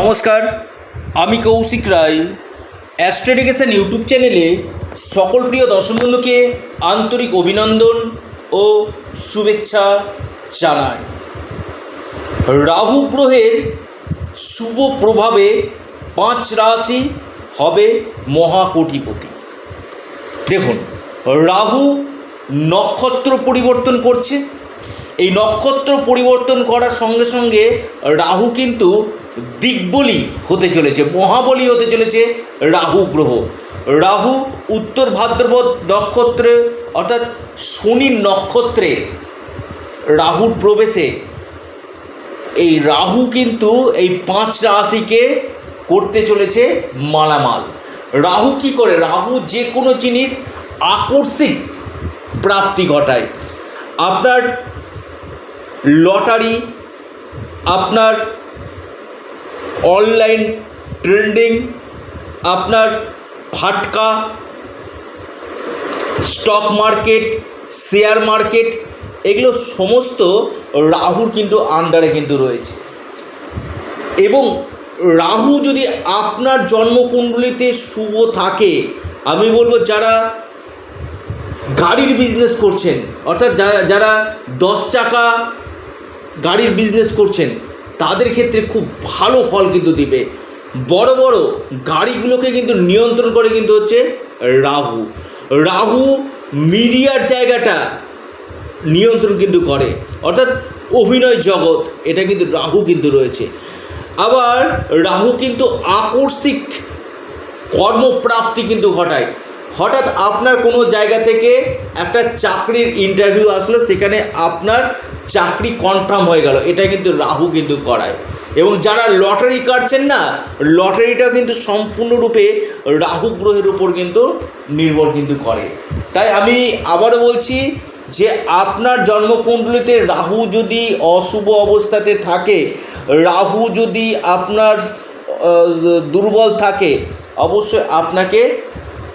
নমস্কার, আমি কৌশিক রায়। অ্যাস্ট্রেডিকেশন ইউটিউব চ্যানেলে সকল প্রিয় দর্শক বন্ধুকে আন্তরিক অভিনন্দন ও শুভেচ্ছা জানাই। রাহু গ্রহের শুভ প্রভাবে পাঁচ রাশি হবে মহাকোটিপতি। দেখুন, রাহু নক্ষত্র পরিবর্তন করছে। এই নক্ষত্র পরিবর্তন করার সঙ্গে সঙ্গে রাহু কিন্তু দিগ্বলি হতে চলেছে, মহাবলী হতে চলেছে রাহু গ্রহ। রাহু উত্তর ভাদ্রপদ নক্ষত্রে, অর্থাৎ শনির নক্ষত্রে রাহুর প্রবেশে। এই রাহু কিন্তু এই পাঁচ রাশিকে করতে চলেছে মালামাল। রাহু কি করে? রাহু যে কোনো জিনিস আকর্ষিক প্রাপ্তি ঘটায়। আপনার লটারি, আপনার অনলাইন ট্রেন্ডিং আপনার ফাটকা স্টক মার্কেট শেয়ার মার্কেট এগুলো সমস্ত রাহুর কিন্তু আন্ডারে কিন্তু রয়েছে। এবং রাহু যদি আপনার জন্মকুণ্ডলিতে শুভ থাকে, আমি বলব যারা গাড়ির বিজনেস করছেন, অর্থাৎ যারা দশ চাকা গাড়ির বিজনেস করছেন তাদের ক্ষেত্রে খুব ভালো ফল কিন্তু দিবে। বড় বড় গাড়িগুলোকে কিন্তু নিয়ন্ত্রণ করে কিন্তু হচ্ছে রাহু। রাহু মিডিয়ার জায়গাটা নিয়ন্ত্রণ কিন্তু করে। অর্থাৎ অভিনয় জগৎ, এটা কিন্তু রাহু কিন্তু রয়েছে। আবার রাহু কিন্তু আকস্মিক কর্মপ্রাপ্তি কিন্তু ঘটায়। হঠাৎ আপনার কোনো জায়গা থেকে একটা চাকরির ইন্টারভিউ আসলো, সেখানে আপনার চাকরি কনফার্ম হয়ে গেল। এটা কিন্তু রাহু কিন্তু করায়। এবং যারা লটারি কাটছেন না লটারিটাও কিন্তু সম্পূর্ণরূপে রাহু গ্রহের উপর কিন্তু নির্ভর কিন্তু করে। তাই আমি আবারও বলছি যে আপনার জন্মকুণ্ডলিতে রাহু যদি অশুভ অবস্থাতে থাকে, রাহু যদি আপনার দুর্বল থাকে, অবশ্যই আপনাকে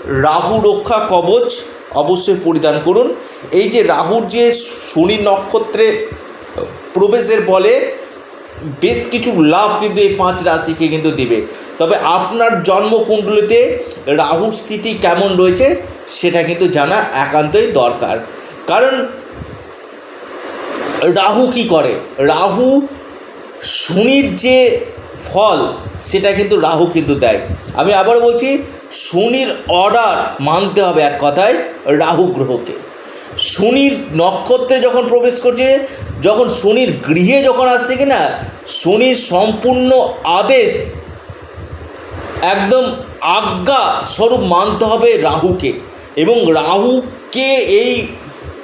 রাহু রক্ষা কবচ অবশ্যই পরিধান করুন। এই যে রাহুর যে শনি নক্ষত্রে প্রবেশের ফলে বেশ কিছু লাভ কিন্তু এই পাঁচ রাশিকে কিন্তু দিবে। তবে আপনার জন্মকুণ্ডলিতে রাহুর স্থিতি কেমন রয়েছে সেটা কিন্তু জানা একান্তই দরকার। কারণ রাহু কি করে? রাহু শনির যে ফল, সেটা কিন্তু রাহু কিন্তু দেয়। আমি আবার বলছি শনির অর্ডার মানতে হবে এক কথায় রাহু গ্রহকে। শনির নক্ষত্রে যখন প্রবেশ করছে, যখন শনির গৃহে যখন আসছে কি না শনির সম্পূর্ণ আদেশ, একদম আজ্ঞা স্বরূপ মানতে হবে রাহুকে। এবং রাহুকে এই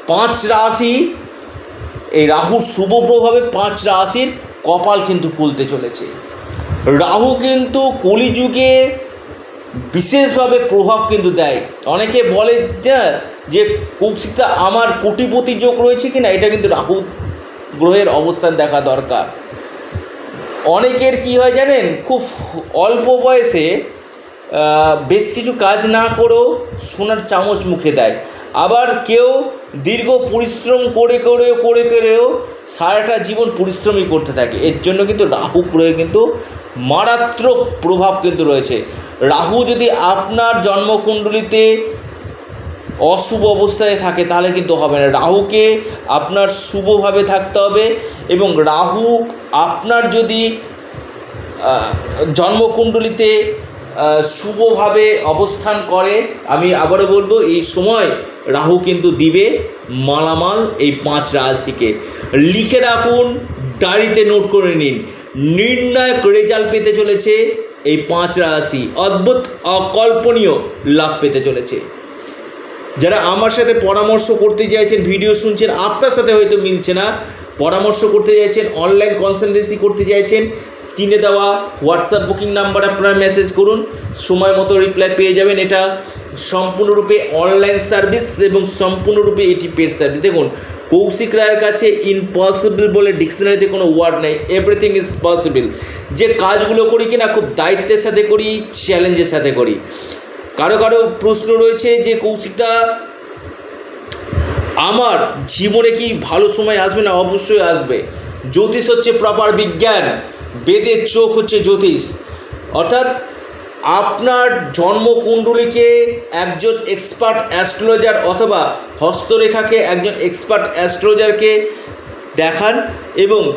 পাঁচ রাশি, এই রাহুর শুভ প্রভাবে পাঁচ রাশির কপাল কিন্তু খুলতে চলেছে। রাহু কিন্তু কলিযুগে বিশেষভাবে প্রভাব কিন্তু দেয়। অনেকে বলে যে কৌশিকটা আমার কোটিপতি যোগ রয়েছে কিনা, এটা কিন্তু রাহু গ্রহের অবস্থান দেখা দরকার। অনেকের কি হয় জানেন, খুব অল্প বয়সে বেশ কিছু কাজ না করেও সোনার চামচ মুখে দেয়। আবার কেউ দীর্ঘ পরিশ্রম করে করে করে করেও সারাটা জীবন পরিশ্রমই করতে থাকে। এর জন্য কিন্তু রাহু গ্রহে কিন্তু মারাত্মক প্রভাব কিন্তু রয়েছে। রাহু যদি আপনার জন্মকুণ্ডলিতে অশুভ অবস্থায় থাকে, তাহলে কিন্তু হবে না। রাহুকে আপনার শুভভাবে থাকতে হবে এবং রাহু আপনার যদি জন্মকুণ্ডলিতে শুভভাবে অবস্থান করে, আমি আবারও বলব, এই সময় রাহু কিন্তু দিবে মালামাল এই পাঁচ রাশিকে। লিখে রাখুন, ডায়েরিতে নোট করে নিন। নির্ণায়ক রেজাল্ট পেতে চলেছে এই পাঁচ রাশি অদ্ভুত, অকল্পনীয় লাভ পেতে চলেছে। যারা আমার সাথে পরামর্শ করতে চাইছেন, ভিডিও শুনছেন, আপনার সাথে হয়তো মিলছে না। পরামর্শ করতে চাইছেন অনলাইন কনসালটেন্সি করতে চাইছেন স্ক্রিনে দেওয়া হোয়াটসঅ্যাপ বুকিং নাম্বার আপনারা মেসেজ করুন, সময় মতো রিপ্লাই পেয়ে যাবেন। এটা সম্পূর্ণরূপে অনলাইন সার্ভিস এবং সম্পূর্ণরূপে এটি পেড সার্ভিস দেখুন, কৌশিক রায়ের কাছে ইম্পসিবল বলে ডিকশনারিতে কোনো ওয়ার্ড নেই এভরিথিং ইজ পসিবল যে কাজগুলো করি কিনা, খুব দায়িত্বের সাথে করি চ্যালেঞ্জের সাথে করি। কারও কারও প্রশ্ন রয়েছে যে কৌশিকটা আমার জীবনে কি ভালো সময় আসবে না? অবশ্যই আসবে। জ্যোতিষ হচ্ছে প্রপার বিজ্ঞান। বেদের চোখ হচ্ছে জ্যোতিষ। অর্থাৎ আপনার জন্মকুণ্ডলীকে একজন এক্সপার্ট অ্যাস্ট্রোলজার অথবা হস্তরেখাকে একজন এক্সপার্ট অ্যাস্ট্রোলজারকে দেখান এবং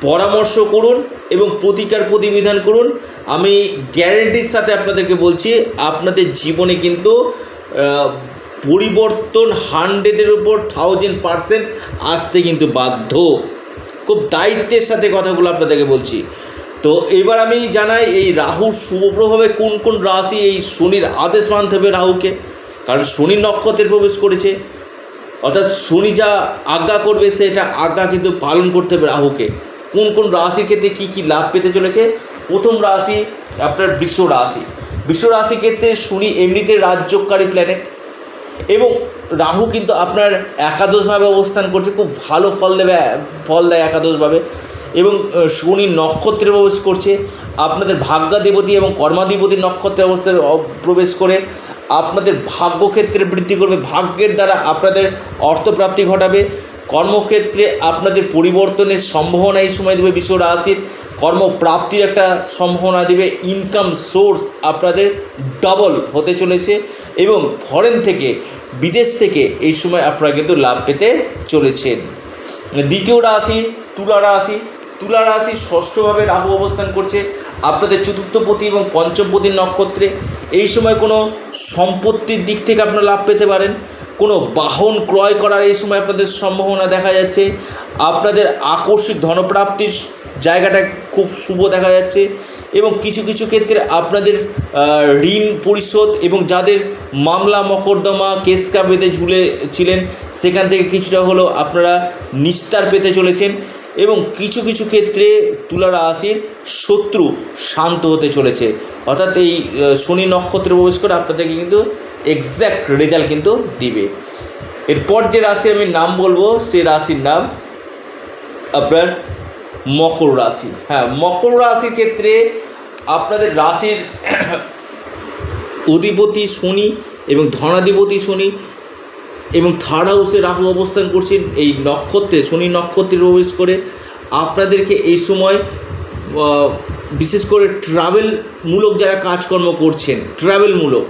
পরামর্শ করুন এবং প্রতিকার প্রতিবিধান করুন। আমি গ্যারেন্টির সাথে আপনাদেরকে বলছি, আপনাদের জীবনে কিন্তু পরিবর্তন হান্ড্রেডের উপর থাউজেন্ড পারসেন্ট আসতে কিন্তু বাধ্য। খুব দায়িত্বের সাথে কথাগুলো আপনাদেরকে বলছি। তো এবার আমি জানাই, এই রাহুর শুভ প্রভাবে কোন কোন রাশি এই শনির আদেশ মানতে হবে রাহুকে? কারণ শনি নক্ষত্রে প্রবেশ করেছে। অর্থাৎ শনি যা আজ্ঞা করবে, সেটা আজ্ঞা কিন্তু পালন করতে হবে রাহুকে। কোন কোন রাশির ক্ষেত্রে কী কী লাভ পেতে চলেছে? প্রথম রাশি আপনার বৃষ রাশি। বৃষ রাশি ক্ষেত্রে শনি এমনিতে রাজ্যকারী প্ল্যানেট এবং রাহু কিন্তু আপনার একাদশভাবে অবস্থান করছে, খুব ভালো ফল দেবে, ফল দেয় একাদশভাবে। এবং শনি নক্ষত্রে প্রবেশ করছে। আপনাদের ভাগ্যাধিপতি এবং কর্মাধিপতি নক্ষত্রে অবস্থায় প্রবেশ করে। আপনাদের ভাগ্যক্ষেত্রে বৃদ্ধি করবে। ভাগ্যের দ্বারা আপনাদের অর্থপ্রাপ্তি ঘটাবে। কর্মক্ষেত্রে আপনাদের পরিবর্তনের সম্ভাবনা এই সময় দেবে বিশ্ব রাশির। কর্মপ্রাপ্তির একটা সম্ভাবনা দেবে। ইনকাম সোর্স আপনাদের ডবল হতে চলেছে। এবং ফরেন থেকে, বিদেশ থেকে এই সময় আপনারা কিন্তু লাভ পেতে চলেছেন। দ্বিতীয় রাশি, তুলা রাশি। তুলা রাশি ষষ্ঠভাবে রাহু অবস্থান করছে। আপনাদের চতুর্থপতি এবং পঞ্চমপতির নক্ষত্রে এই সময় কোনো সম্পত্তির দিক থেকে আপনারা লাভ পেতে পারেন। কোনো বাহন ক্রয় করার এই সময় আপনাদের সম্ভাবনা দেখা যাচ্ছে। আপনাদের আকস্মিক ধনপ্রাপ্তির জায়গাটা খুব শুভ দেখা যাচ্ছে। এবং কিছু কিছু ক্ষেত্রে আপনাদের ঋণ পরিশোধ এবং যাদের মামলা মকদ্দমা কেসকা বেঁধে ঝুলে ছিলেন, সেখান থেকে কিছুটা হলেও আপনারা নিস্তার পেতে চলেছেন এবং কিছু কিছু ক্ষেত্রে তুলা রাশির শত্রু শান্ত হতে চলেছে। অর্থাৎ এই শনি নক্ষত্রে প্রবেশ করে আপনাদেরকে কিন্তু এক্স্যাক্ট রেজাল্ট কিন্তু দিবে। এরপর যে রাশির আমি নাম বলব, সেই রাশির নাম আপনার মকর রাশি। হ্যাঁ মকর রাশির ক্ষেত্রে আপনাদের রাশির অধিপতি শনি এবং ধনাধিপতি শনি এবং থার্ড হাউসে রাহু অবস্থান করছেন, এই নক্ষত্রে, শনি নক্ষত্রে প্রবেশ করে আপনাদেরকে এই সময় বিশেষ করে ট্রাভেলমূলক যারা কাজকর্ম করছেন ট্রাভেলমূলক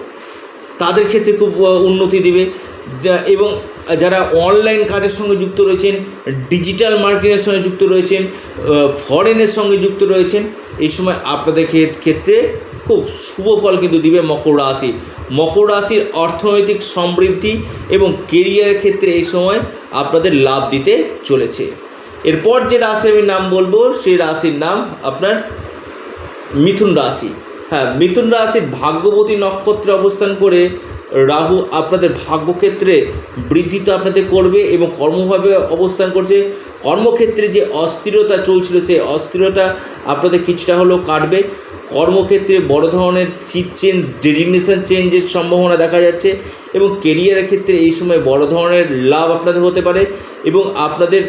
তাদের ক্ষেত্রে খুব উন্নতি দেবে। এবং যারা অনলাইন কাজের সঙ্গে যুক্ত রয়েছেন ডিজিটাল মার্কেটের সঙ্গে যুক্ত রয়েছেন ফরেনের সঙ্গে যুক্ত রয়েছেন, এই সময় আপনাদের ক্ষেত- ক্ষেত্রে খুব শুভ ফল কিন্তু দিবে মকর রাশি। মকর রাশির অর্থনৈতিক সমৃদ্ধি এবং কেরিয়ারের ক্ষেত্রে এই সময় আপনাদের লাভ দিতে চলেছে। এরপর যে রাশি আমি নাম বলব, সেই রাশির নাম আপনার মিথুন রাশি। হ্যাঁ মিথুন রাশির ভাগ্যবতী নক্ষত্রে অবস্থান করে রাহু আপনাদের ভাগ্যক্ষেত্রে বৃদ্ধি তো আপনাদের করবে এবং কর্মভাবে অবস্থান করছে। কর্মক্ষেত্রে যে অস্থিরতা চলছিল, সেই অস্থিরতা আপনাদের কিছুটা হলেও কাটবে। কর্মক্ষেত্রে বড় ধরনের সিট চেঞ্জ ডেজিগনেশন চেঞ্জের সম্ভাবনা দেখা যাচ্ছে এবং কেরিয়ারের ক্ষেত্রে এই সময় বড় ধরনের লাভ আপনাদের হতে পারে এবং আপনাদের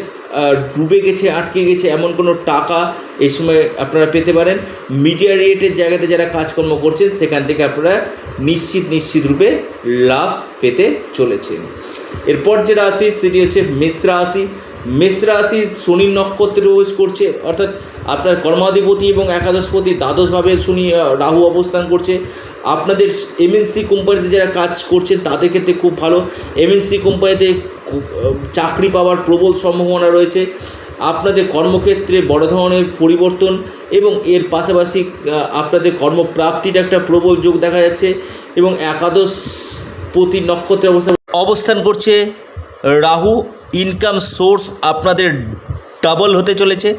ডুবে গেছে, আটকে গেছে এমন কোনো টাকা এই সময় আপনারা পেতে পারেন। মিডিয়া রেটের জায়গাতে যারা কাজকর্ম করছেন, সেখান থেকে আপনারা নিশ্চিত নিশ্চিত রূপে লাভ পেতে চলেছেন এরপর যে রাশি, সেটি হচ্ছে মেষ রাশি। মেষ রাশি শনি নক্ষত্রে প্রবেশ করছে, অর্থাৎ আপনার কর্মাধিপতি এবং একাদশপতি দ্বাদশভাবে শনি রাহু অবস্থান করছে। আপনাদের এমএনসি কোম্পানিতে যারা কাজ করছেন, তাদের ক্ষেত্রে খুব ভালো। এমএনসি কোম্পানিতে চাকরি পাওয়ার প্রবল সম্ভাবনা রয়েছে। আপনাদের কর্মক্ষেত্রে বড় ধরনের পরিবর্তন এবং এর পাশাপাশি আপনাদের কর্মপ্রাপ্তির একটা প্রবল যোগ দেখা যাচ্ছে এবং একাদশ প্রতি নক্ষত্রে অবস্থান অবস্থান করছে। রাহু ইনকাম সোর্স আপনাদের ডাবল হতে চলেছে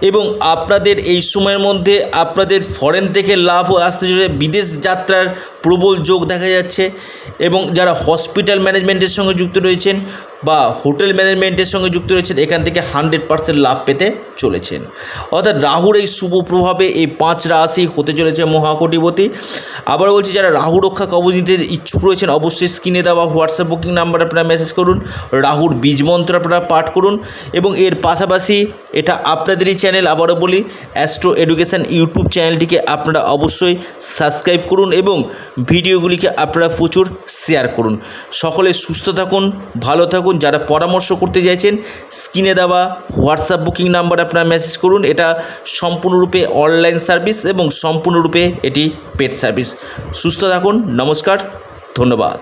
এবং আপনাদের এই সময়ের মধ্যে আপনাদের ফরেন থেকে লাভ আসতে চলেছে, বিদেশ যাত্রার প্রবল যোগ দেখা যাচ্ছে এবং যারা হসপিটাল ম্যানেজমেন্টের সঙ্গে যুক্ত রয়েছেন বা হোটেল ম্যানেজমেন্টের সঙ্গে যুক্ত রয়েছেন, এখান থেকে হান্ড্রেড পার্সেন্ট লাভ পেতে চলেছেন। অর্থাৎ রাহুর এই শুভ প্রভাবে এই পাঁচ রাশি হতে চলেছে মহাকটিপতি। আবার বলছি, যারা রাহু রক্ষা কবচ নিতে ইচ্ছুক রয়েছেন, অবশ্যই স্ক্রিনে দেওয়া হোয়াটসঅ্যাপ বুকিং নাম্বার আপনারা মেসেজ করুন, রাহুর বীজ মন্ত্র আপনারা পাঠ করুন এবং এর পাশাপাশি এটা আপনাদেরই চ্যানেল আবারও বলি অ্যাস্ট্রো এডুকেশান ইউটিউব চ্যানেলটিকে আপনারা অবশ্যই সাবস্ক্রাইব করুন এবং ভিডিওগুলিকে আপনারা প্রচুর শেয়ার করুন। সকলে সুস্থ থাকুন, ভালো থাকুন, যারা পরামর্শ করতে চাইছেন, স্ক্রিনে দেওয়া হোয়াটসঅ্যাপ বুকিং নাম্বার আপনারা মেসেজ করুন। এটা সম্পূর্ণরূপে অনলাইন সার্ভিস এবং সম্পূর্ণরূপে এটি পেড সার্ভিস সুস্থ থাকুন, নমস্কার, ধন্যবাদ।